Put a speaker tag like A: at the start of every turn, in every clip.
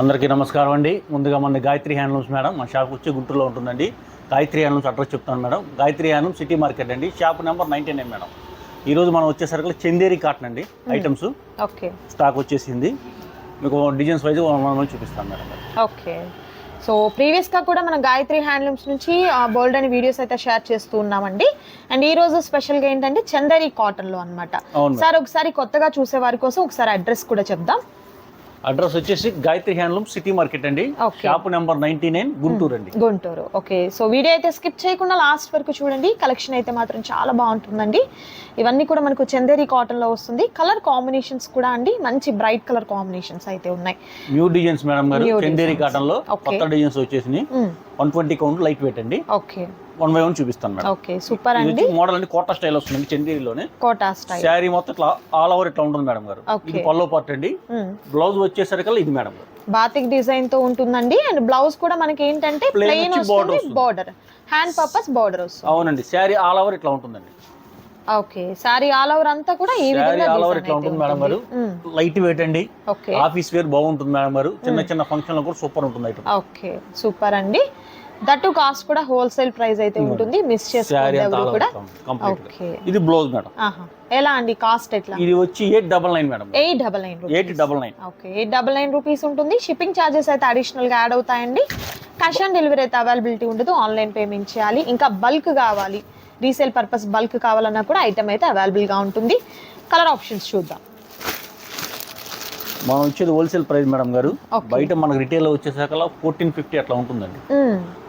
A: అందరికీ నమస్కారం అండి. ముందుగా మన గాయత్రి హ్యాండ్లూమ్స్ మేడం మా షాప్ వచ్చి గుంటూరులో ఉంటుందండి. గాయత్రి హ్యాండ్లూమ్స్ అడ్రస్ చెప్తాను madam. Gayatri handloom city market అండి. Shop number ninety nine madam. ఈరోజు మనం వచ్చేసరికి చందేరి కాటన్ అండి. Items
B: okay.
A: స్టాక్ వచ్చేసింది. మీకు డిజైన్స్ వైజ్ మనం చూపిస్తాను మేడం.
B: ఓకే. సో ప్రీవియస్గా కూడా మన గాయత్రి హ్యాండ్లూమ్స్ నుంచి బోల్డ్ అని వీడియోస్ అయితే షేర్ చేస్తూ ఉన్నామండి. అండ్ ఈ రోజు స్పెషల్గా ఏంటంటే చందేరి కాటన్లో అనమాట. సార్ ఒకసారి కొత్తగా చూసే వారి కోసం ఒకసారి అడ్రస్ కూడా చెప్దాం.
A: అడ్రస్ వచ్చేసి గాయత్రి హ్యాండ్లూమ్ సిటీ మార్కెట్ అండి. Shop number ninety nine Guntur అండి.
B: గుంటూరు. ఓకే. సో వీడియో అయితే స్కిప్ చేయకుండా లాస్ట్ వరకు చూడండి. కలెక్షన్ అయితే మాత్రం చాలా బాగుంటుందండి. ఇవన్నీ కూడా మనకు చందేరి కాటన్లో వస్తుంది. కలర్ కాంబినేషన్స్ కూడా అండి. మంచి బ్రైట్ కలర్ కాంబినేషన్స్ అయితే ఉన్నాయి.
A: న్యూ డిజైన్స్ మేడం గారు. చందేరి.
B: కాటన్లో.
A: కొత్త డిజైన్స్ వచ్చేసినాయి. One twenty count light weight అండి.
B: ఓకే.
A: వన్ బై వన్ చూపిస్తాను మేడం.
B: ఓకే సూపర్ అండి.
A: మోడల్ అండి కోటా స్టైల్ వస్తుంది చందేరిలోనే
B: కోటా స్టైల్.
A: శారీ మొత్తం ఇట్లా ఆల్ ఓవర్ ఇట్లా ఉంటుంది మేడం గారు. ఇది పల్లో పార్ట్ అండి. బ్లౌజ్ వచ్చేసరికల్లా ఇది మేడం గారు.
B: బాతిక్ డిజైన్తో ఉంటుందండి. అండ్ బ్లౌజ్ కూడా మనకి ఏంటంటే ప్లెయిన్ వస్తుంది. బార్డర్ హ్యాండ్ పర్పస్ బార్డర్ వస్తుంది.
A: అవునండి శారీ ఆల్ ఓవర్ ఇట్లా ఉంటుందండి.
B: ఓకే సారీ ఆల్ ఓవర్ అంతా కూడా ఈ విధంగా
A: ఆల్ ఓవర్ ఇట్లా ఉంటుంది మేడం గారు. లైట్ వెయిట్ అండి.
B: ఓకే.
A: ఆఫీస్ వేర్ బాగుంటుంది మేడం గారు. చిన్న చిన్న ఫంక్షన్లో కూడా సూపర్ ఉంటుంది
B: ఓకే సూపర్ అండి. దట్టు కాస్ట్ కూడా హోల్సేల్ ప్రైస్ అయితే ఉంటుంది. మిస్
A: ఆల్
B: కూడా. ఓకే
A: ఇది బ్లౌజ్ మేడం.
B: ఆహా. ఎలా అండి? కాస్ట్ ఎట్లా?
A: ఇది వచ్చి eight double nine madam.
B: Eight double nine
A: eight double nine
B: okay eight double nine rupees ఉంటుంది. షిప్పింగ్ ఛార్జెస్ అయితే అడిషనల్గా యాడ్ అవుతాయండి. క్యాష్ ఆన్ డెలివరీ అయితే అవైలబిలిటీ ఉండదు. ఆన్లైన్ పేమెంట్ చేయాలి. ఇంకా బల్క్ కావాలి. రీసేల్ పర్పస్ బల్క్ కావాలన్నా కూడా ఐటమ్ అయితే అవైలబుల్గా ఉంటుంది. కలర్ ఆప్షన్స్ చూద్దాం.
A: మనం వచ్చేది హోల్సేల్ ప్రైస్ మేడం గారు. బయట మనకు రిటైల్ వచ్చేసాకలా ఫోర్టీన్ ఫిఫ్టీ అట్లా ఉంటుందండి.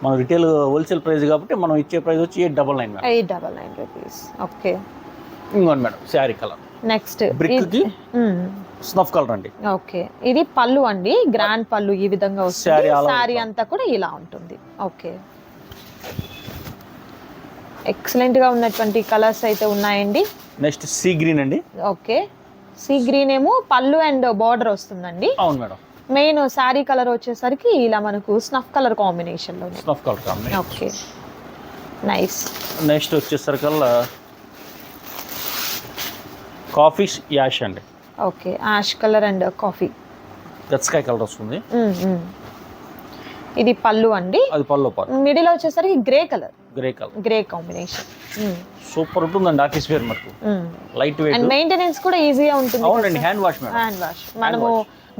A: మన రిటైల్ హోల్సేల్ ప్రైస్ కాబట్టి మనం ఇచ్చే ప్రైస్ వచ్చి eight double nine
B: eight double nine rupees okay
A: ఇంకోండి madam sari colour
B: next
A: brick snuff colour అండి.
B: ఓకే ఇది పళ్ళు అండి. గ్రాండ్ పళ్ళు ఈ విధంగా వస్తుంది.
A: Top.
B: అంతా కూడా ఇలా ఉంటుంది. ఓకే ఎక్సలెంట్గా ఉన్నటువంటి కలర్స్ అయితే ఉన్నాయండి.
A: నెక్స్ట్ సీ గ్రీన్ అండి.
B: ఓకే సీ గ్రీన్ ఏమో పళ్ళు అండ్ బార్డర్ వస్తుందండి.
A: అవును మేడం.
B: మెయిన్ శారీ కలర్ వచ్చేసరికి ఇలా మనకు snuff colour కాంబినేషన్లోనే
A: snuff colour combination.
B: Okay. Nice.
A: Next వచ్చేసరికల్లా కాఫీ యాష్ అండి.
B: Okay. Ash colour and coffee.
A: గచ్చకాయ colour వస్తుంది.
B: ఇది పళ్ళు అండి.
A: అది పాటు
B: మిడిల్ వచ్చేసరికి grey colour.
A: Grey colour.
B: Grey combination.
A: Super ఉంటుందండి ఆఫీస్ వేర్ మటుకు. లైట్
B: అండ్
A: వెయిట్
B: మెయింటెనెన్స్ కూడా ఈజీగా ఉంటుంది
A: అవునండి hand wash madam.
B: Hand wash మనము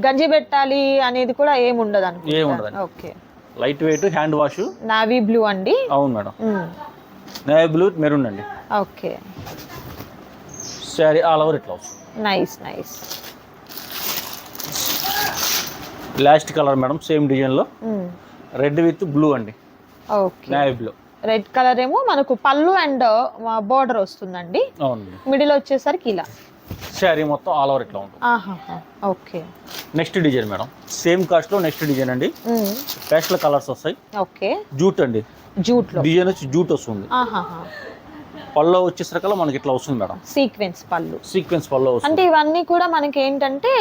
B: గంజి పెట్టాలి అనేది కూడా ఏమి ఉండదు
A: ఏం ఉండదండి.
B: Okay.
A: Light weight hand wash
B: navy blue అండి.
A: అవును మేడం. నేవీ బ్లూ మెరూన్ అండి.
B: ఓకే.
A: శారీ ఆల్ ఓవర్ ఇట్లా వస్తుంది
B: nice nice
A: last colour madam same డిజైన్లో రెడ్ విత్ బ్లూ అండి.
B: Okay.
A: Navy blue
B: red colour ఏమో మనకు పళ్ళు అండ్ బార్డర్ వస్తుందండి. మిడిల్ వచ్చేసరికి ఇలా.
A: శారీ మొత్తం ఆల్ ఓవర్ ఇట్లా ఉంటుంది.
B: Okay.
A: Next design madam. Same కాస్ట్లో నెక్స్ట్ డిజైన్ అండి. పేస్టల్ కలర్స్ వస్తాయి.
B: ఓకే.
A: జూట్ అండి.
B: జూట్లో.
A: డిజైన్ వచ్చి జూట్ వస్తుంది. పల్లో వచ్చేసరికల్లా మనకి ఇట్లా వస్తుంది మేడం.
B: సీక్వెన్స్ పళ్ళు.
A: సీక్వెన్స్ వస్తుంది.
B: అంటే ఇవన్నీ కూడా మనకి ఏంటంటే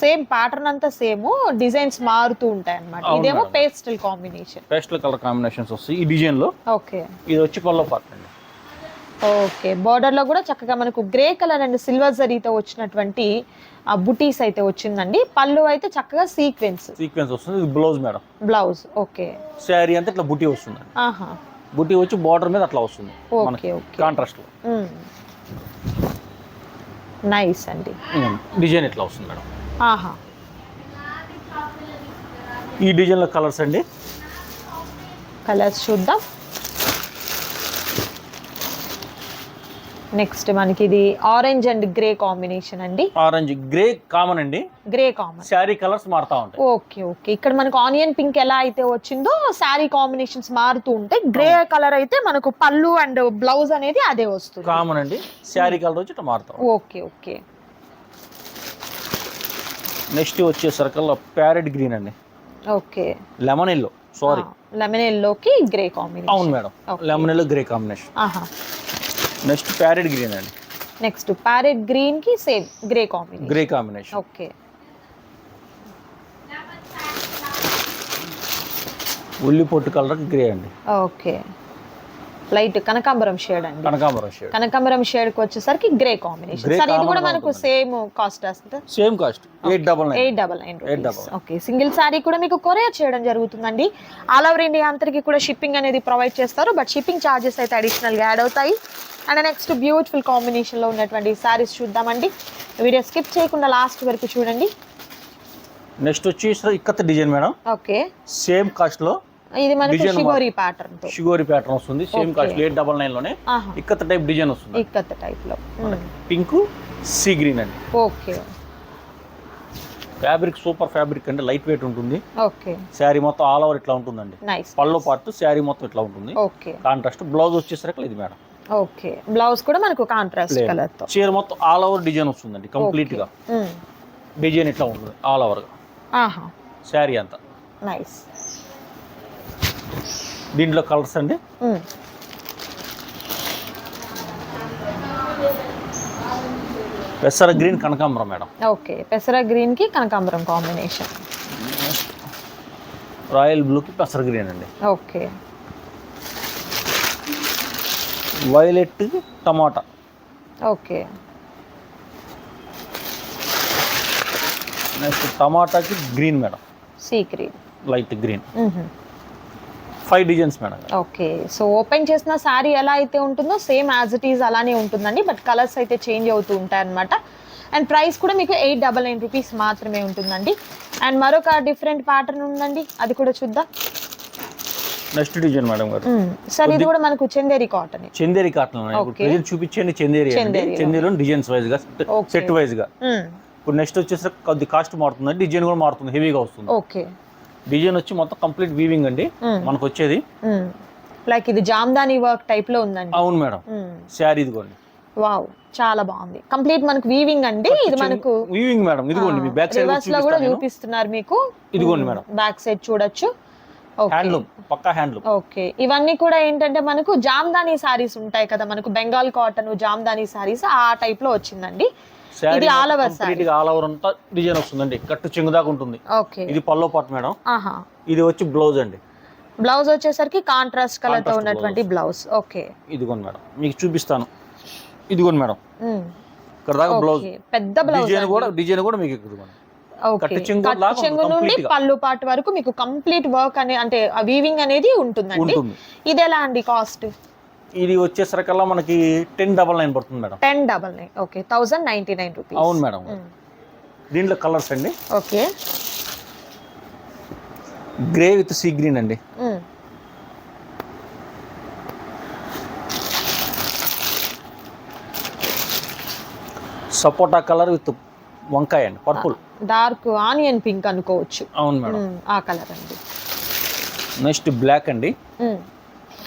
B: సేమ్ ప్యాటర్న్ అంతా సేమ్ డిజైన్స్ మారుతూ ఉంటాయి అన్నమాట ఇదేమో. Pastel combination
A: pastel colour combinations వస్తాయి. ఈ డిజైన్లో
B: ఓకే.
A: ఇది వచ్చి పల్లో పార్ట్ అండి.
B: ఓకే. బార్డర్లో కూడా చక్కగా మనకు గ్రే కలర్ అండ్ సిల్వర్ జరీతో వచ్చినటువంటి ఆ బుటీస్ అయితే వచ్చిందండి. పళ్ళు అయితే చక్కగా సీక్వెన్స్
A: సీక్వెన్స్ వస్తుంది. Blouse madam.
B: Blouse okay.
A: Sari అంతా ఇట్లా బుటీ వస్తుంది
B: ఆహా.
A: బుటీ వచ్చి బార్డర్ మీద అట్లా వస్తుంది.
B: ఓకే
A: కాంట్రాస్ట్లో.
B: నైస్ అండి.
A: డిజైన్ ఇట్లా వస్తుంది మేడం?
B: ఆహా.
A: ఈ డిజైన్లో కలర్స్ అండి?
B: కలర్స్ చూద్దాం. నెక్స్ట్ మనకి ఇది ఆరెంజ్ అండ్ గ్రే కాంబినేషన్ అండి.
A: ఆరెంజ్ గ్రే కామన్ అండి.
B: గ్రే కామన్
A: శారీ కలర్స్ మారుతా ఉంటాయి.
B: ఓకే ఓకే ఇక్కడ మనకు ఆనియన్ పింక్ ఎలా అయితే వచ్చిందో శారీ కాంబినేషన్స్ మారుతూ ఉంటాయి. గ్రే కలర్ అయితే మనకు పళ్ళు అండ్ బ్లౌజ్ అనేది అదే వస్తుంది.
A: కామన్ అండి. శారీ కలర్ వచ్చి ఇట్లా మారుతాం
B: ఓకే ఓకే
A: నెక్స్ట్ వచ్చేసరికల్లా ప్యారెట్ గ్రీన్ అండి.
B: Okay
A: lemon yellow sorry
B: lemon ఎల్లోకి గ్రే
A: అవును
B: combination
A: madam.
B: Okay.
A: Lemon yellow grey combination
B: ఆహా.
A: నెక్స్ట్ ప్యారెట్ గ్రీన్ అండి.
B: నెక్స్ట్ ప్యారెట్ గ్రీన్కి same grey combination.
A: Grey combination.
B: Okay.
A: ఉల్లి పొట్టు కలర్ గ్రే అండి.
B: ఓకే. లైట్ కనకాంబరం షేడ్ అండి.
A: కనకాంబరం షేడ్
B: కనకాంబరం షేడ్కి వచ్చేసరికి గ్రే కాంబినేషన్ సార్ ఇది కూడా మనకు. సేమ్ కాస్ట్ వస్తుంది
A: same cost eight double nine
B: eight double nine. Okay single sari కూడా మీకు కొరియర్ చేయడం జరుగుతుందండి. ఆల్ ఓవర్ ఇండియా అంతరికి కూడా షిప్పింగ్ అనేది ప్రొవైడ్ చేస్తారు. బట్ షిప్పింగ్ ఛార్జెస్ అయితే అడిషనల్గా యాడ్ అవుతాయి. అండ్ నెక్స్ట్ బ్యూటిఫుల్ కాంబినేషన్లో ఉన్నటువంటి సారీస్ చూద్దామండి. వీడియో స్కిప్ చేయకుండా లాస్ట్ వరకు చూడండి.
A: నెక్స్ట్ వచ్చి ikat design madam
B: okay
A: same కాస్ట్లో
B: ఇది మనకు షిగోరి ప్యాటర్న్తో.
A: షుగోరి ప్యాటర్న్ వస్తుంది. సేమ్. కాస్ట్ ఎయిట్ డబల్
B: నైన్లోనే
A: ఇక్కత్ టైప్ డిజైన్ వస్తుంది.
B: ఇక్కత్ టైప్లో.
A: పింక్ సీ గ్రీన్ అండి.
B: ఓకే
A: ఫ్యాబ్రిక్ సూపర్ ఫ్యాబ్రిక్ అంటే లైట్ వెయిట్ ఉంటుంది.
B: ఓకే
A: శారీ మొత్తం ఆల్ ఓవర్ ఇట్లా ఉంటుందండి. పళ్ళు పార్ట్ శారీ మొత్తం ఇట్లా ఉంటుంది.
B: ఓకే
A: కాంట్రాస్ట్ బ్లౌజ్ వచ్చేసరికి ఇది మేడం.
B: ఓకే బ్లౌజ్ కూడా మనకు కాంట్రాస్ట్. కలర్తో.
A: చీర మొత్తం ఆల్ ఓవర్ డిజైన్ వస్తుందండి
B: కంప్లీట్గా.
A: డిజైన్ ఇట్లా ఉంటుంది ఆల్ ఓవర్గా
B: ఆహా.
A: శారీ అంతా.
B: నైస్
A: దీంట్లో కలర్స్ అండి. పెసర గ్రీన్ కనకాంబరం మేడం.
B: ఓకే పెసర గ్రీన్కి కనకాంబరం కాంబినేషన్.
A: రాయల్ బ్లూకి పెసర గ్రీన్ అండి.
B: ఓకే.
A: వైలెట్ టమాటా.
B: Okay.
A: Next టమాటాకి green madam.
B: Sea green.
A: Light green. Five designs madam.
B: Okay. So open చేసిన శారీ ఎలా అయితే ఉంటుందో సేమ్ యాజ్ ఇట్ ఈజ్ అలానే ఉంటుందండి. బట్ కలర్స్ అయితే చేంజ్ అవుతూ ఉంటాయి అనమాట అండ్ ప్రైస్ కూడా మీకు ఎయిట్ డబల్ నైన్ రూపీస్ మాత్రమే ఉంటుందండి. అండ్ మరొక డిఫరెంట్ ప్యాటర్న్ ఉందండి. అది కూడా చూద్దాం.
A: నెక్స్ట్ డిజైన్ మేడం గారు.
B: సార్ ఇది కూడా మనకు Chanderi cotton
A: Chanderi cotton. Present చూపించండి చందేరి. చందేరిలో డిజైన్స్
B: వైజ్గా.
A: సెట్ వైజ్గా. ఇప్పుడు నెక్స్ట్ వచ్చేసరికి కొద్ది కాస్ట్ మారుతుంది. డిజైన్ కూడా మారుతుంది. హెవీగా వస్తుంది.
B: ఓకే.
A: డిజైన్ వచ్చి మొత్తం కంప్లీట్ వీవింగ్ అండి. మనకు వచ్చేది
B: లైక్ ఇది జామ్దాని వర్క్ టైప్లో ఉందండి.
A: అవును మేడం. శారీ ఇదిగోండి.
B: వావ్ చాలా బాగుంది. కంప్లీట్ మనకు వీవింగ్ అండి. ఇది మనకు
A: వీవింగ్ మేడం. ఇదిగోండి మీ బ్యాక్ సైడ్
B: రివర్స్లో కూడా చూపిస్తున్నారు మీకు.
A: ఇదిగోండి మేడం.
B: బ్యాక్ సైడ్ చూడొచ్చు.
A: హ్యాండ్లూమ్ పక్కా హ్యాండ్లూమ్
B: ఓకే ఇవన్నీ కూడా ఏంటంటే మనకు జామ్దాని సారీస్ ఉంటాయి కదా. మనకు బెంగాల్ కాటన్ జామ్దాని సారీస్ ఆ టైప్లో వచ్చిందండి. ఇది
A: కంప్లీట్గా ఆల్ ఓవర్ అంతా డిజైన్ వస్తుందండి. కట్టు చెంగు దాకా ఉంటుంది
B: ఓకే
A: ఇది పల్లో పాట్ మేడం.
B: ఆహా.
A: ఇది వచ్చి బ్లౌజ్ అండి.
B: బ్లౌజ్ వచ్చేసరికి కాంట్రాస్ట్
A: కలర్తో
B: ఉన్నటువంటి బ్లౌజ్ ఓకే
A: ఇదిగోండి మేడం. మీకు చూపిస్తాను. ఇదిగోండి మేడం. ఇక్కడ దాకా బ్లౌజ్
B: పెద్ద బ్లౌజ్
A: డిజైన్ కూడా డిజైన్ కూడా మీకు ఇదిగోండి. చెంగు
B: నుండి. పళ్ళు పాటు వరకు మీకు కంప్లీట్ వర్క్ అనే అంటే వీవింగ్ అనేది ఉంటుందండి.
A: ఉంటుంది.
B: ఇది ఎలా అండి కాస్ట్
A: ఇది వచ్చేసరికల్లా మనకి టెన్ డబల్ నైన్ పడుతుంది madam.
B: Ten double nine okay thousand ninety nine rupees
A: అవును మేడం. దీంట్లో కలర్స్ అండి.
B: Okay
A: grey with sea green అండి. సపోటా కలర్ విత్ వంకాయ అండి పర్పుల్
B: డార్క్ ఆనియన్ పింక్ అనుకోవచ్చు.
A: అవును మేడం.
B: మ్మ్, ఆ కలర్ అండి.
A: నెక్స్ట్ బ్లాక్ అండి.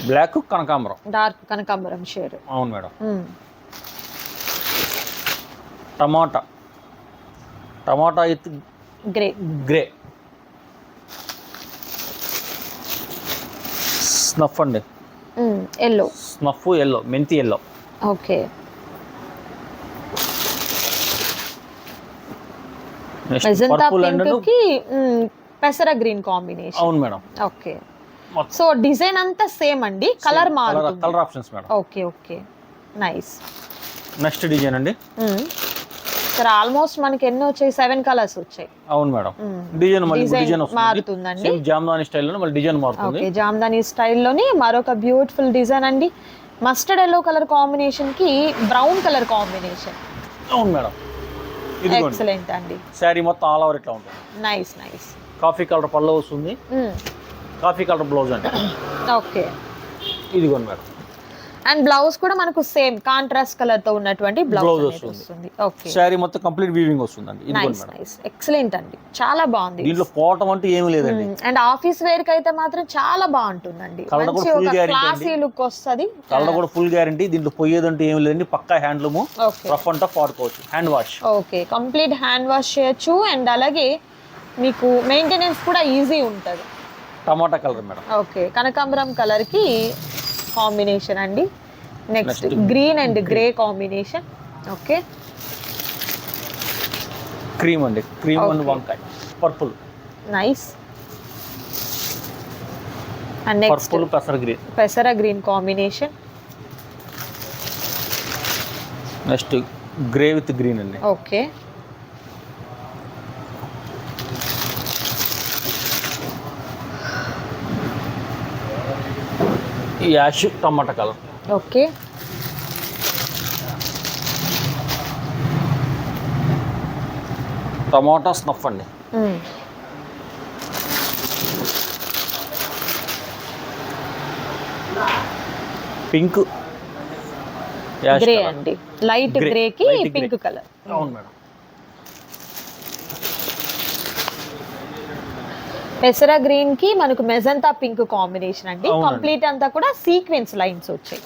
A: బ్లాక్ కనకాంబరం.
B: డార్క్ కనకాంబరం షేడ్.
A: అవును మేడం. టమాటా. టమాటా విత్
B: గ్రే.
A: గ్రే. స్నఫ్ అండి.
B: ఎల్లో.
A: స్నఫ్ ఎల్లో మెంతి ఎల్లో.
B: ఓకే. మెజంతా పింక్కి పెసర గ్రీన్ కాంబినేషన్.
A: అవును మేడం.
B: ఓకే. సో డిజైన్ అంతా సేమ్ అండి. కలర్ మారుతుంది.
A: Colour options madam
B: okay okay nice
A: next design అండి.
B: సరే ఆల్మోస్ట్ మనకి ఎన్ని వచ్చాయి? సెవెన్ కలర్స్ వచ్చాయి.
A: అవును మేడం. డిజైన్ మళ్ళీ
B: Design
A: డిజైన్
B: మారుతుందండి.
A: జామ్దాని స్టైల్లో మళ్ళీ డిజైన్ మారుతుంది.
B: ఓకే జామ్దాని స్టైల్లోని మరొక బ్యూటిఫుల్ డిజైన్ అండి. మస్టర్డ్ ఎల్లో కలర్ కాంబినేషన్కి బ్రౌన్ కలర్ కాంబినేషన్
A: అవును మేడం
B: ఎక్సలెంట్ అండి.
A: శారీ మొత్తం ఆల్ ఓవర్ ఇట్లా ఉంటుంది.
B: నైస్ నైస్
A: కాఫీ కలర్ పళ్ళు వస్తుంది. కాఫీ కలర్ బ్లౌజ్ అండి.
B: ఓకే.
A: ఇదిగోండి మేడం.
B: అండ్ బ్లౌజ్ కూడా మనకు సేమ్ కాంట్రాస్ట్ కలర్తో ఉన్నటువంటి బ్లౌజ్
A: వస్తుంది.
B: ఓకే.
A: శారీ మొత్తం కంప్లీట్ వీవింగ్ వస్తుందండి. ఇదిగోండి
B: నైస్ ఎక్సలెంట్ అండి. చాలా బాగుంది.
A: దీంట్లో పోవటం అంటూ ఏమీ లేదండి.
B: అండ్ ఆఫీస్ వేర్కి అయితే మాత్రం చాలా బాగుంటుంది
A: Colour కూడా
B: మంచి ఒక క్లాసీ లుక్ వస్తుంది.
A: కలర్ కూడా ఫుల్ గ్యారంటీ దీంట్లో పోయేదంటూ ఏమీ లేదండి. పక్కా హ్యాండ్లూము రఫ్ అంటా వాడుకోవచ్చు hand wash
B: okay complete hand wash చేయొచ్చు. అండ్ అలాగే మీకు మెయింటెనెన్స్ కూడా ఈజీ ఉంటుంది.
A: టమాటా కలర్ మేడం.
B: ఓకే కనకాంబరం కలర్కి కాంబినేషన్ అండి. Next. Green and grey combination okay.
A: Cream అండి. Cream and. వంకాయ. Purple
B: nice and next
A: purple పెసర గ్రీన్
B: పెసర green combination
A: next grey with green అండి.
B: ఓకే
A: యాష్ టమాటా కలర్.
B: ఓకే.
A: టమాటా స్నఫ్ అండి. పింక్. Ash
B: grey. అండి. Light
A: Grey,
B: grey. కి
A: light grey.
B: Pink colour.
A: అవును మేడం.
B: పెసర గ్రీన్కి మనకు మెజంతా పింక్ కాంబినేషన్ అండి. కంప్లీట్ అంతా కూడా సీక్వెన్స్ లైన్స్ వచ్చాయి.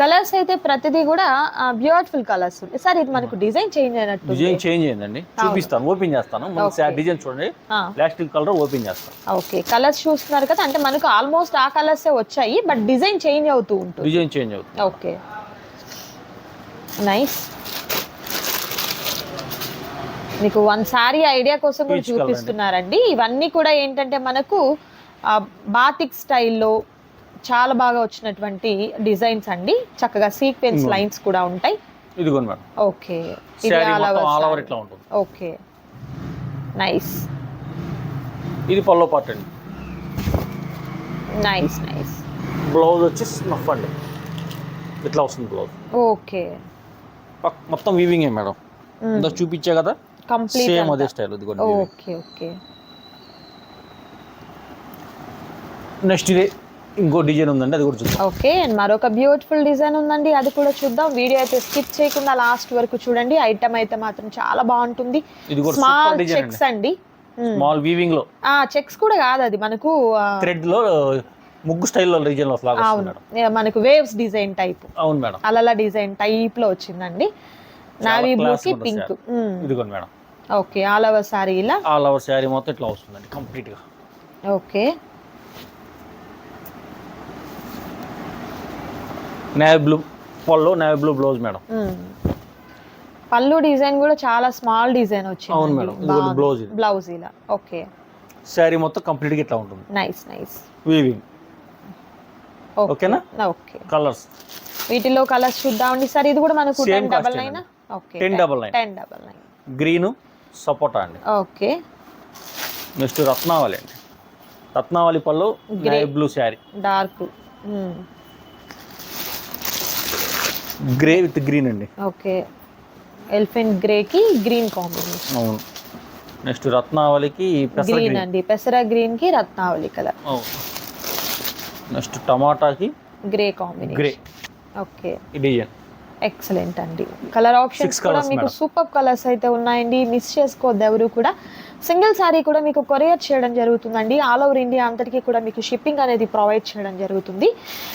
B: కలర్స్ అయితే ప్రతిదీ కూడా బ్యూటిఫుల్ కలర్స్ సార్ ఇది మనకు డిజైన్ చేంజ్ అయినట్టు
A: డిజైన్ చేంజ్ అయిందండి. చూపిస్తాను ఓపెన్ చేస్తాను. డిజైన్ చూడండి. ప్లాస్టిక్ కలర్ ఓపెన్ చేస్తాను.
B: ఓకే కలర్స్ చూస్తున్నారు కదా అంటే మనకు ఆల్మోస్ట్ ఆ కలర్స్ వచ్చాయి బట్ డిజైన్ చేంజ్ అవుతూ ఉంటుంది.
A: డిజైన్ చేంజ్ అవుతుంది.
B: ఓకే నైస్ మీకు వన్ సారీ ఐడియా కోసం కూడా. చూపిస్తున్నారండి. ఇవన్నీ కూడా ఏంటంటే మనకు బాతిక్ స్టైల్లో చాలా బాగా వచ్చినటువంటి డిజైన్స్ అండి. చక్కగా సీక్వెన్స్. లైన్స్ కూడా ఉంటాయి.
A: ఇదిగోండి మేడం.
B: ఓకే. ఇది
A: శారీ
B: ఆల్
A: మొత్తం ఆల్ ఓవర్
B: ఓవర్
A: ఇట్లా ఉంటుంది.
B: ఓకే. నైస్.
A: ఇది పల్లో పార్ట్ అండి.
B: Nice nice.
A: బ్లౌజ్ వచ్చి స్నఫ్ అండి. ఇట్లా వస్తుంది బ్లౌజ్.
B: ఓకే.
A: మొత్తం వీవింగ్ మేడం. ఇందాక చూపించా కదా?
B: కంప్లీట్
A: సేమ్ అదే స్టైల్ ఇదిగోండి
B: ఓకే ఓకే
A: నెక్స్ట్ ఇది ఇంకో డిజైన్ ఉందండి అది కూడా చూద్దాం.
B: ఓకే అండ్ మరొక బ్యూటిఫుల్ డిజైన్ ఉందండి అది కూడా చూద్దాం. వీడియో అయితే స్కిప్ చేయకుండా లాస్ట్ వరకు చూడండి. ఐటమ్ అయితే మాత్రం చాలా బాగుంటుంది.
A: ఇది కూడా
B: స్మాల్ చెక్స్ అండి.
A: స్మాల్ వీవింగ్లో.
B: ఆ చెక్స్ కూడా కాదు అది. మనకు
A: థ్రెడ్లో ముగ్గు స్టైల్లో డిజైన్లో
B: అవును. మనకు వేవ్స్ డిజైన్ టైప్
A: అవును మేడం.
B: అలల డిజైన్ టైప్లో వచ్చిందండి. నావీ బ్లూ కి పింక్.
A: ఇదిగోండి madam.
B: Okay all over sari ఇలా?
A: ఆల్ ఓవర్ శారీ మొత్తం ఇట్లా వస్తుందండి కంప్లీట్గా
B: ఓకే.
A: నేవీ బ్లూ పళ్ళు నేవీ బ్లూ బ్లౌజ్ మేడం.
B: పళ్ళు డిజైన్ కూడా చాలా స్మాల్ డిజైన్ వచ్చింది
A: అవును మేడం. ఇది.
B: బ్లౌజ్ ఇలా ఓకే.
A: శారీ మొత్తం కంప్లీట్గా ఇట్లా ఉంటుంది.
B: Nice nice.
A: వీవింగ్. ఓకేనా?
B: ఓకే.
A: కలర్స్.
B: వీటిలో కలర్స్ చూద్దామండి. సార్ ఇది కూడా మనకు
A: Same
B: ten double. Nine okay.
A: 10 double nine.
B: Ten double nine
A: green సపోటా అండి.
B: ఓకే.
A: నెక్స్ట్ రత్నావళి అండి. రత్నావళి పళ్ళు. Navy blue sari.
B: Dark
A: grey with green అండి.
B: ఓకే. ఎలిఫెంట్ గ్రే కి గ్రీన్ కాంబినేషన్
A: అవును. నెక్స్ట్ రత్నావళికి పెసర
B: గ్రీన్ అండి. పెసర గ్రీన్కి రత్నావళి కలర్.
A: నెక్స్ట్ టమాటాకి
B: గ్రే
A: గ్రే
B: కాంబినేషన్ ఓకే.
A: ఈ డిజైన్
B: ఎక్సలెంట్ అండి. కలర్ ఆప్షన్స్ కూడా మీకు. సూపర్ కలర్స్ అయితే ఉన్నాయండి. మిస్ చేసుకోవద్దు ఎవరు కూడా. సింగిల్ సారీ కూడా మీకు కొరియర్ చేయడం జరుగుతుందండి. ఆల్ ఓవర్ ఇండియా అంతటికీ కూడా మీకు షిప్పింగ్ అనేది ప్రొవైడ్ చేయడం జరుగుతుంది.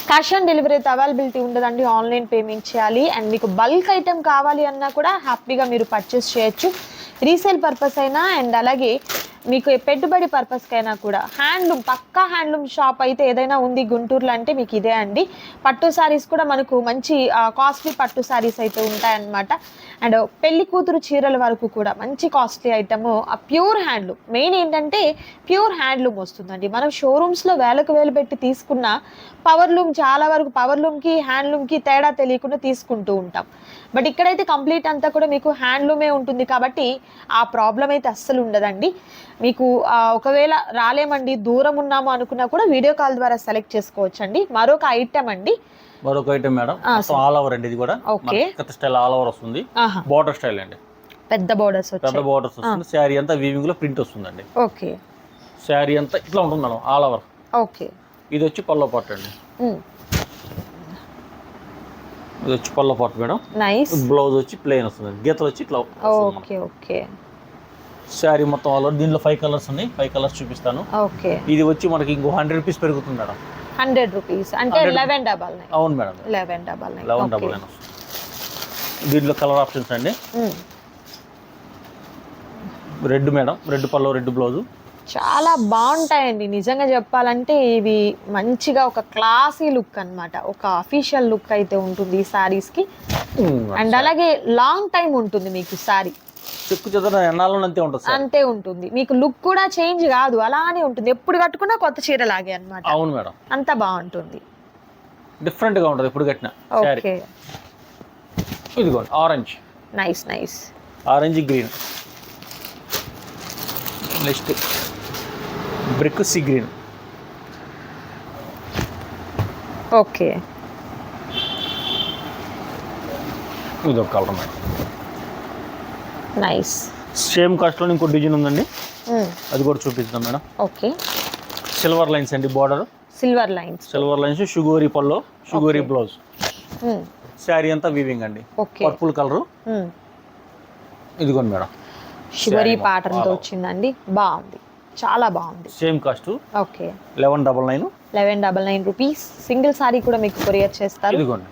B: క్యాష్ ఆన్ డెలివరీ అయితే అవైలబిలిటీ ఉండదండి. ఆన్లైన్ పేమెంట్ చేయాలి. అండ్ మీకు బల్క్ ఐటెం కావాలి అన్నా కూడా హ్యాపీగా మీరు పర్చేస్ చేయొచ్చు. రీసేల్ పర్పస్ అయినా అండ్ అలాగే మీకు పెట్టుబడి పర్పస్కైనా కూడా హ్యాండ్లూమ్ పక్కా హ్యాండ్లూమ్ షాప్ అయితే ఏదైనా ఉంది గుంటూరులో అంటే మీకు ఇదే అండి. పట్టు శారీస్ కూడా మనకు మంచి కాస్ట్లీ పట్టు శారీస్ అయితే ఉంటాయన్నమాట. అండ్ పెళ్ళి కూతురు చీరల వరకు కూడా మంచి కాస్ట్లీ ఐటమ్ ఆ ప్యూర్ హ్యాండ్లూమ్. మెయిన్ ఏంటంటే ప్యూర్ హ్యాండ్లూమ్ వస్తుందండి. మనం షోరూమ్స్లో వేలకు వేలు పెట్టి తీసుకున్న పవర్లూమ్ చాలా వరకు పవర్లూమ్కి హ్యాండ్లూమ్కి తేడా తెలియకుండా తీసుకుంటూ ఉంటాం. బట్ ఇక్కడైతే కంప్లీట్ అంతా కూడా మీకు హ్యాండ్లూమే ఉంటుంది కాబట్టి ఆ ప్రాబ్లం అయితే అస్సలు ఉండదండి. మీకు ఒకవేళ రాలేమండి దూరం ఉన్నాము అనుకున్నా కూడా వీడియో కాల్ ద్వారా సెలెక్ట్ చేసుకోవచ్చు అండి మరొక ఐటమ్ అండి.
A: మరొక ఐటమ్ మేడం. ఆల్ ఓవర్ అండి ఇది కూడా. కొత్త స్టైల్ ఆల్ ఓవర్ వస్తుంది. బార్డర్ స్టైల్ అండి.
B: పెద్ద బోర్డర్స్
A: పెద్ద బార్డర్స్ వస్తుంది. శారీ అంతా వీవింగ్లో ప్రింట్ వస్తుందండి.
B: ఓకే.
A: శారీ అంతా ఇట్లా ఉంటుంది మేడం ఆల్ ఓవర్
B: ఓకే.
A: ఇది వచ్చి పల్లో పాట్ అండి. ఇది వచ్చి పల్లో పాట్ మేడం.
B: నైస్
A: బ్లౌజ్ వచ్చి ప్లెయిన్ వస్తుంది గీతలు వచ్చి ఇట్లా
B: ఓకే ఓకే.
A: శారీ మొత్తం ఆల్ ఓవర్ దీనిలో ఫైవ్ కలర్స్ ఉన్నాయి. ఫైవ్ కలర్స్ చూపిస్తాను.
B: ఓకే.
A: ఇది వచ్చి మనకి ఇంకో హండ్రెడ్ రూపీస్ పెరుగుతుంది మేడం.
B: హండ్రెడ్ రూపీస్ అంటే
A: 100
B: లెవెన్ డబల్ నైన్
A: అవును madam.
B: Eleven double nine.
A: Eleven double nine. దీంట్లో కలర్ ఆప్షన్స్ అండి. Red madam. రెడ్ పల్లో రెడ్ బ్లౌజ్
B: చాలా బాగుంటాయండి. నిజంగా చెప్పాలంటే ఇవి మంచిగా ఒక క్లాసీ లుక్ అన్నమాట. ఒక అఫీషియల్ లుక్ అయితే ఉంటుంది ఈ సారీస్కి. అండ్ అలాగే లాంగ్ టైం ఉంటుంది మీకు సారీ
A: చెక్కు చెదర ఎన్నాళ్ళు అంతే ఉంటుంది
B: అంతే ఉంటుంది. మీకు లుక్ కూడా చేంజ్ కాదు అలానే ఉంటుంది. ఎప్పుడు కట్టుకున్నా కొత్త చీర లాగే అన్నమాట.
A: అవును మేడం.
B: అంత బాగుంటుంది.
A: డిఫరెంట్గా ఉంటుంది ఇప్పుడు కట్టిన.
B: ఓకే.
A: ఇదిగోండి orange
B: nice nice
A: orange green next brick sea green
B: okay.
A: ఇది ఒక కలర్ మేడం.
B: నైస్
A: సేమ్ కాస్ట్లో ఇంకో డిజైన్ ఉందండి. అది కూడా చూపిస్తాం మేడం.
B: ఓకే
A: సిల్వర్ లైన్స్ అండి border
B: silver lines
A: silver lines షుగోరీ పల్లో షుగోరీ. బ్లౌజ్ శారీ అంతా వీవింగ్ అండి.
B: ఓకే
A: పర్పుల్ కలర్ ఇదిగోండి మేడం. Saree ప్యాటర్న్తో.
B: వచ్చిందండి. బాగుంది. చాలా బాగుంది.
A: Same cost
B: okay
A: eleven double nine
B: eleven double nine rupees single sari కూడా మీకు కొరియర్ చేస్తారు.
A: ఇదిగోండి.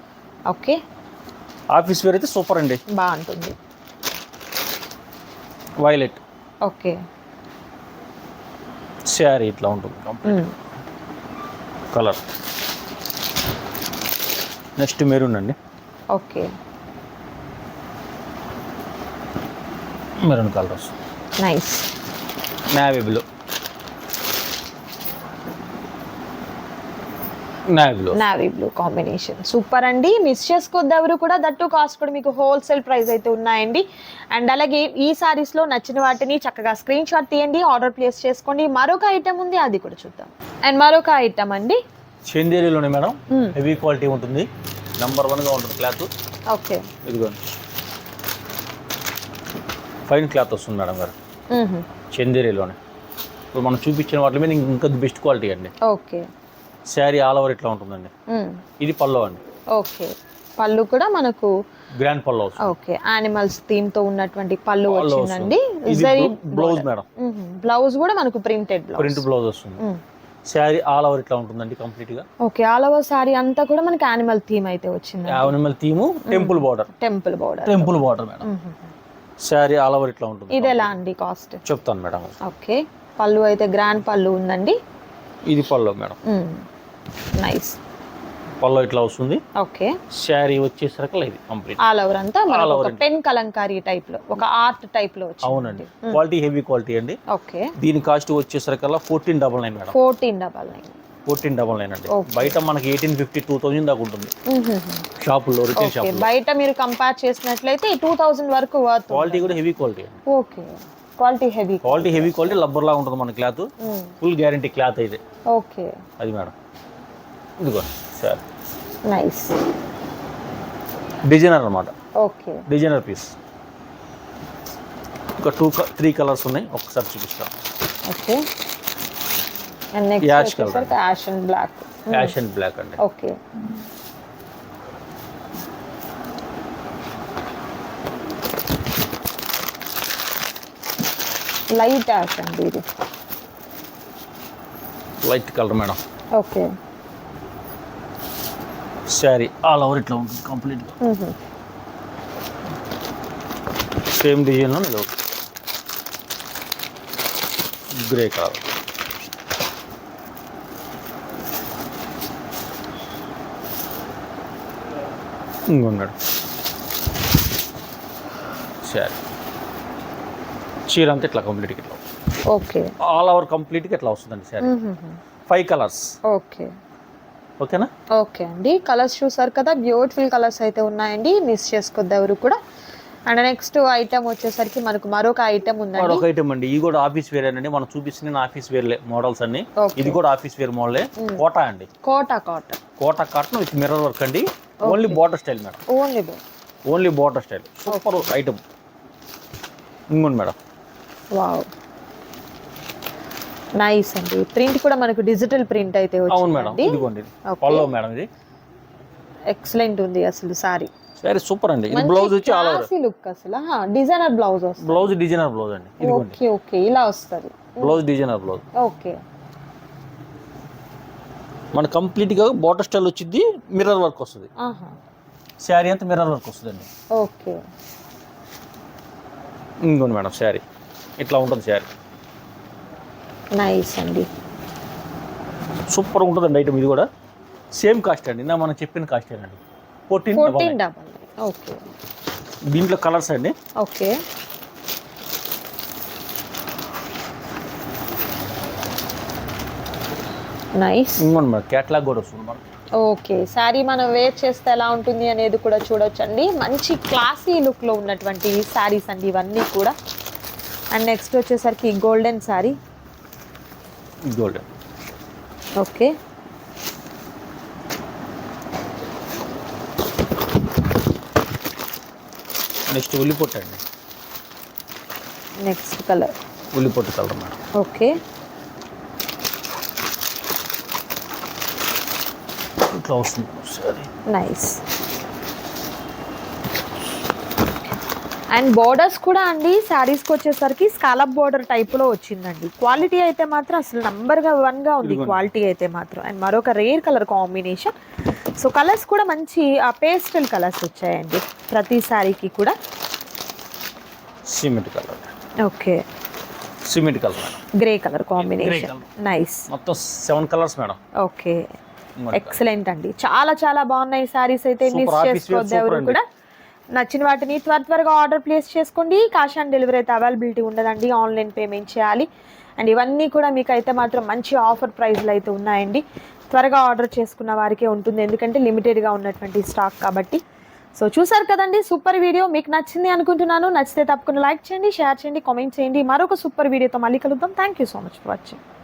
B: ఓకే
A: ఆఫీస్ వేర్ అయితే సూపర్ అండి.
B: బాగుంటుంది.
A: Violet
B: okay.
A: శారీ ఇట్లా ఉంటుంది కంప్లీట్ కలర్ నెక్స్ట్ మెరూన్ అండి.
B: ఓకే.
A: మెరూన్ కలర్ వస్తుంది
B: nice
A: navy blue navy blue
B: navy blue combination super అండి. మిస్ చేసుకోవద్దు ఎవరు కూడా. దట్టు కాస్ట్ కూడా మీకు హోల్సేల్ ప్రైస్ అయితే ఉన్నాయండి. అండ్ అలాగే ఈ sarees లో నచ్చిన వాటిని చక్కగా స్క్రీన్ షాట్ తీయండి ఆర్డర్ ప్లేస్ చేసుకోండి. మరొక ఐటమ్ ఉంది అది కూడా చూద్దాం. అండ్ మరొక ఐటమ్ అండి.
A: చందేరిలోనే మేడం.
B: Hmm.
A: హెవీ క్వాలిటీ ఉంటుంది. నెంబర్ వన్గా ఉంటుంది క్లాత్
B: ఓకే
A: ఇదిగోండి ఫైన్ క్లాత్ వస్తుంది మేడం గారు. చందేరిలోనే. ఇప్పుడు మనం చూపించిన వాటి మీద ఇంకా బెస్ట్ క్వాలిటీ అండి.
B: ఓకే
A: శారీ ఆల్ ఓవర్ ఇట్లా ఉంటుందండి. ఇది పల్లో అండి
B: ఓకే పళ్ళు కూడా మనకు
A: గ్రాండ్ పల్లో వస్తుంది
B: ఓకే యానిమల్స్ థీమ్తో ఉన్నటువంటి పళ్ళు
A: పళ్ళు
B: వచ్చిందండి. Zari
A: blouse madam.
B: బ్లౌజ్ కూడా మనకు ప్రింటెడ్
A: ప్రింట్
B: బ్లౌజ్
A: బ్లౌజ్ వస్తుంది. శారీ ఆల్ ఓవర్ ఇట్లా ఉంటుందండి కంప్లీట్గా.
B: ఓకే ఆల్ ఓవర్ సారీ అంతా కూడా మనకి యానిమల్ థీమ్ అయితే వచ్చింది
A: animal theme temple border
B: temple border
A: temple border madam. Sari all over ఇట్లా ఉంటుంది.
B: ఇది ఎలా అండి కాస్ట్
A: చెప్తాను మేడం.
B: ఓకే పళ్ళు అయితే గ్రాండ్ పళ్ళు ఉందండి.
A: ఇది పల్లో మేడం.
B: నైస్
A: పల్లో ఇట్లా వస్తుంది.
B: ఓకే.
A: శారీ వచ్చేసరికి ఇది కంప్లీట్.
B: ఆల్ ఓవర్ అంతా
A: over
B: ఒక పెన్ కలంకారీ టైప్లో ఒక ఆర్ట్ టైప్లో
A: అవునండి. క్వాలిటీ హెవీ క్వాలిటీ అండి.
B: ఓకే.
A: దీని కాస్ట్ వచ్చేసరికల్లా fourteen double nine madam.
B: Fourteen double nine
A: fourteen double nine అండి. బయట మనకి ఎయిటీన్ ఫిఫ్టీ టూ థౌజండ్ దాకా ఉంటుంది. షాపుల్లో రిటైల్ షాపుల్లో
B: బయట మీరు కంపేర్ చేసినట్లయితే టూ థౌసండ్ వరకు
A: క్వాలిటీ కూడా heavy quality
B: okay quality heavy
A: quality heavy quality లబ్బర్ లాగా ఉంటుంది మన క్లాత్ ఫుల్ గ్యారంటీ క్లాత్ అయితే
B: ఓకే
A: అది మేడం. ఇదిగోండి. సార్
B: నైస్
A: డిజైనర్ అనమాట.
B: ఓకే
A: డిజైనర్ పీస్ ఒక టూ త్రీ కలర్స్ ఉన్నాయి. ఒకసారి చూపిస్తాను.
B: Okay and
A: Yash
B: next
A: colour.
B: వచ్చేసరికి ash and. Black
A: ash and black అండి.
B: ఓకే లైట్ యాష్ అండి ఇది.
A: Light colour madam
B: okay
A: sari all over ఇట్లా ఉంటుంది కంప్లీట్గా. సేమ్ డిజైన్లో ఇది గ్రే కలర్. ఇంకొన్నాడు శారీ. చీర అంతా ఇట్లా కంప్లీట్గా ఇట్లా.
B: ఓకే.
A: ఆల్ ఓవర్ కంప్లీట్గా ఇట్లా వస్తుందండి శారీ. Five colours.
B: ఓకే.
A: ఓకేనా?
B: ఓకే అండి. కలర్స్ చూసారు కదా బ్యూటిఫుల్ కలర్స్ అయితే ఉన్నాయండి. మిస్ చేసుకోవద్దు ఎవరు కూడా. అండ్ నెక్స్ట్ ఐటమ్ వచ్చేసరికి మనకు మరొక ఐటమ్ ఉందండి.
A: మరొక ఐటమ్ అండి. ఇది కూడా ఆఫీస్ వేర్ అండి. మనం చూపిస్తున్న ఆఫీస్ వేర్ మోడల్స్ అన్ని. ఇది కూడా ఆఫీస్ వేర్ మోడలే కోటా అండి.
B: Kota cotton
A: Kota cotton with mirror work అండి. Only border style madam
B: only
A: only border style super item ఇంకోండి మేడం
B: వావ్ నైస్ అండి. ప్రింట్ కూడా మనకు డిజిటల్ ప్రింట్ అయితే
A: అవును మేడం. ఇదిగోండి. పల్లో మేడం ఇది.
B: ఎక్సలెంట్ ఉంది అసలు సారీ
A: సరే సూపర్ అండి. ఇది బ్లౌజ్ వచ్చి ఆల్ ఓవర్
B: లుక్ అసలు. డిజైనర్ బ్లౌజ్ వస్తుంది.
A: బ్లౌజ్ డిజైనర్ బ్లౌజ్ అండి. ఇదిగోండి.
B: ఓకే ఓకే ఇలా వస్తుంది.
A: బ్లౌజ్ డిజైనర్ బ్లౌజ్
B: ఓకే
A: మన కంప్లీట్గా బార్డర్ స్టైల్ వచ్చింది మిర్రర్ వర్క్ వస్తుంది.
B: ఆహా.
A: శారీ అంతా మిర్రర్ వర్క్ వస్తుందండి.
B: ఓకే
A: ఇంకోండి మేడం శారీ ఇట్లా ఉంటుంది శారీ
B: నైస్ అండి.
A: సూపర్ ఉంటుందండి ఐటమ్ ఇది కూడా. సేమ్ కాస్ట్ అండి. నా మనం చెప్పిన కాస్ట్ అండి. ఫోర్టీన్
B: ఫోర్టీన్ డబల్ ఓకే
A: దీంట్లో కలర్స్ అండి.
B: ఓకే నైస్
A: ఇంకోండి మేడం కేటలాగ్ కూడా వస్తుంది మనం
B: ఓకే శారీ మనం వేర్ చేస్తే ఎలా ఉంటుంది అనేది కూడా చూడొచ్చండి. మంచి క్లాసీ లుక్లో ఉన్నటువంటి శారీస్ అండి ఇవన్నీ కూడా. అండ్ నెక్స్ట్ వచ్చేసరికి golden sari
A: golden
B: okay
A: next ఉల్లిపొట్టు అండి
B: నెక్స్ట్ కలర్
A: ఉల్లిపొట్టు కలర్ మేడం
B: ఓకే
A: ఇట్లా వస్తుంది సరే
B: నైస్ అండ్ బోర్డర్స్ కూడా అండి శారీస్కి వచ్చేసరికి స్కాలప్ బోర్డర్ టైప్లో వచ్చిందండి. క్వాలిటీ అయితే మాత్రం అసలు నంబర్గా వన్గా ఉంది. క్వాలిటీ అయితే మాత్రం. అండ్ మరొక rare colour combination so colours కూడా మంచి పేస్టల్ కలర్స్ వచ్చాయండి. ప్రతి శారీకి కూడా.
A: Cement colour
B: okay.
A: Cement colour
B: grey colour combination. Nice
A: మొత్తం seven colours madam
B: okay. Excellent అండి. చాలా చాలా బాగున్నాయి సారీస్ అయితే. మిస్ చేసుకోవద్దు ఎవరు. కూడా. నచ్చిన వాటిని త్వర త్వరగా ఆర్డర్ ప్లేస్ చేసుకోండి. కాష్ ఆన్ డెలివరీ అయితే అవైలబిలిటీ ఉండదండి. ఆన్లైన్ పేమెంట్ చేయాలి. అండ్ ఇవన్నీ కూడా మీకు అయితే మాత్రం మంచి ఆఫర్ ప్రైస్లు అయితే ఉన్నాయండి. త్వరగా ఆర్డర్ చేసుకున్న వారికే ఉంటుంది. ఎందుకంటే లిమిటెడ్గా ఉన్నటువంటి స్టాక్ కాబట్టి. సో చూసారు కదండి సూపర్ వీడియో మీకు నచ్చింది అనుకుంటున్నాను. నచ్చితే తప్పకుండా లైక్ చేయండి షేర్ చేయండి కామెంట్ చేయండి. మరొక సూపర్ వీడియోతో మళ్ళీ కలుద్దాం. Thank you so much for watching